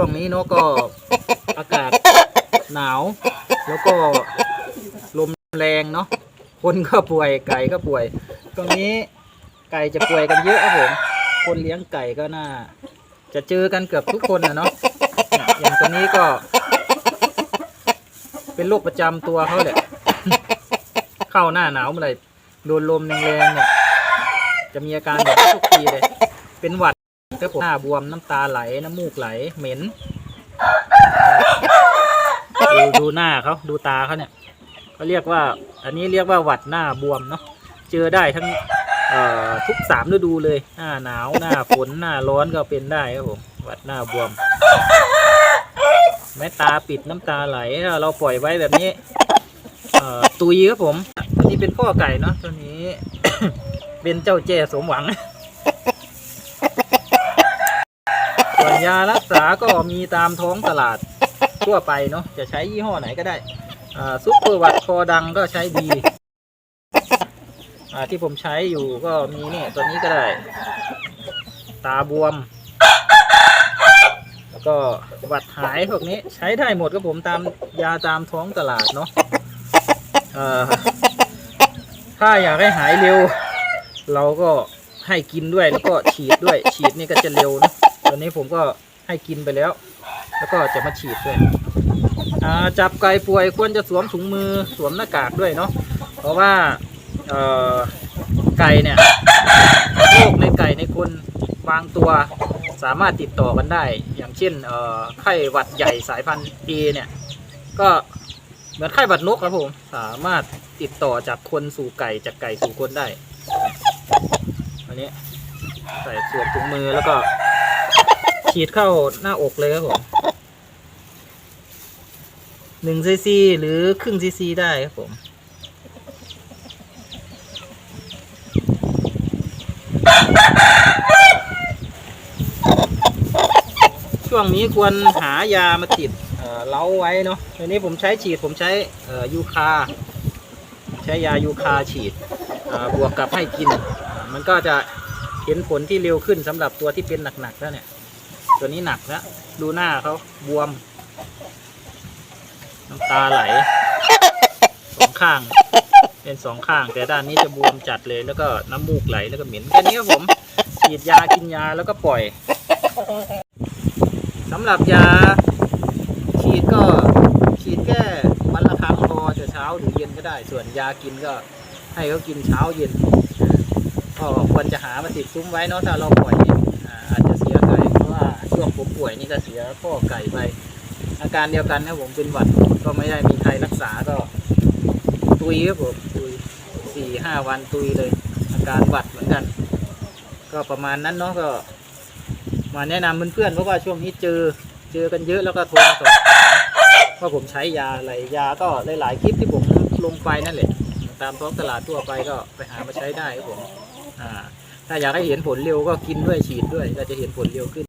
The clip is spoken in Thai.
ช่วงนี้เนาะก็อากาศหนาว แล้วก็ลมแรงเนาะคนก็ป่วยไก่ก็ป่วยตรงนี้ไก่จะป่วยกันเยอะครับผมคนเลี้ยงไก่ก็น่า จะเจอกันเกือบทุกคนนะเนาะอย่างตัวนี้ก็ เป็นโรคประจำตัวเขาแหละเข้าหน้าหนาวเมื่อไหร่โดนลมแรงๆเนี่ยจะมีอาการแบบทุกทีเลย เป็นหวัด ก็ผมหน้าบวมน้ำตาไหลน้ำมูกไหลเหม็นดูดูหน้าเขาดูตาเขาเนี่ยเขาเรียกว่า อันนี้เรียกว่าหวัดหน้าบวมเนาะเจอได้ทั้งเอ่อทุกสามฤดูเลยหน้าหนาวหน้าฝนหน้าร้อนก็เป็นได้ครับผมหวัดหน้าบวม แม้ตาปิดน้ำตาไหลถ้าเราปล่อยไว้แบบนี้เอ่อตุยครับผม อันนี้เป็นพ่อไก่เนาะตัวนี้ เป็นเจ้าแจ้สมหวัง ส่วนยารักษาก็มีตามท้องตลาดทั่วไปเนาะจะใช้ยี่ห้อไหนก็ได้ซุปเปอร์วัดคอดังก็ใช้ดีที่ผมใช้อยู่ก็มีเนี่ยตัวนี้ก็ได้ ตาบวม แล้วก็วัดหายพวกนี้ใช้ได้หมดครับผมตามยาตามท้องตลาดเนาะถ้าอยากให้หายเร็ว เราก็ให้กินด้วยแล้วก็ฉีดด้วย ฉีดนี่ก็จะเร็วนะ ตอนนี้ผมก็ให้กินไปแล้ว แล้วก็จะมาฉีดด้วยจับไก่ป่วยควรจะสวมถุงมือสวมหน้ากากด้วยเนาะเพราะว่าไก่เนี่ยโรคในไก่ในคนบางตัวสามารถติดต่อกันได้ อย่างเช่นไข้หวัดใหญ่สายพันธุ์ A เนี่ยก็เหมือนไข้หวัดนกครับผมสามารถติดต่อจากคนสู่ไก่จากไก่สู่คนได้อันนี้ใส่สวมถุงมือแล้วก็ ฉีดเข้าหน้าอกเลยครับผมหนึ่งซีซีหรือครึ่งซีซีได้ครับผมช่วงนี้ควรหายามาติดเเล้าไว้เนาะทีนี้ผมใช้ฉีดผมใช้ยูคา ใช้ยายูคาฉีดบวกกับให้กิน มันก็จะเห็นผลที่เร็วขึ้นสำหรับตัวที่เป็นหนักๆแล้วเนี่ย ตัวนี้หนักแล้วดูหน้าเขาบวม น้ำตาไหลสองข้าง เป็นสองข้าง แต่ด้านนี้จะบวมจัดเลยแล้วก็น้ำมูกไหลแล้วก็เหม็นแค่นี้ครับผมฉีดยากินยาแล้วก็ปล่อยสำหรับยาฉีดก็ฉีดแค่วันละครั้งพอจะเช้าหรือเย็นก็ได้ ส่วนยากินก็ให้เขากินเช้าเย็นก็ควรจะหามาติดซุ้มไว้เนาะถ้าเราปล่อย ช่วงผมป่วยนี่ก็เสียพ่อไก่ไป อาการเดียวกันนะผมเป็นหวัดก็ไม่ได้มีใครรักษาก็ ตุยครับผมตุยสี่ห้าวันตุยเลย อาการหวัดเหมือนกัน ก็ประมาณนั้นเนาะก็ มาแนะนำเพื่อนๆเพราะว่าช่วงนี้เจอเจอกันเยอะแล้วก็โทรมาสอบถามว่าผมใช้ยาอะไรยาก็หลายๆคลิปที่ผมลงไปนั่นแหละตามท้องตลาดทั่วไปก็ไปหามาใช้ได้ครับผมอ่าถ้าอยากให้เห็นผลเร็วก็กินด้วยฉีดด้วย ก็จะเห็นผลเร็วขึ้น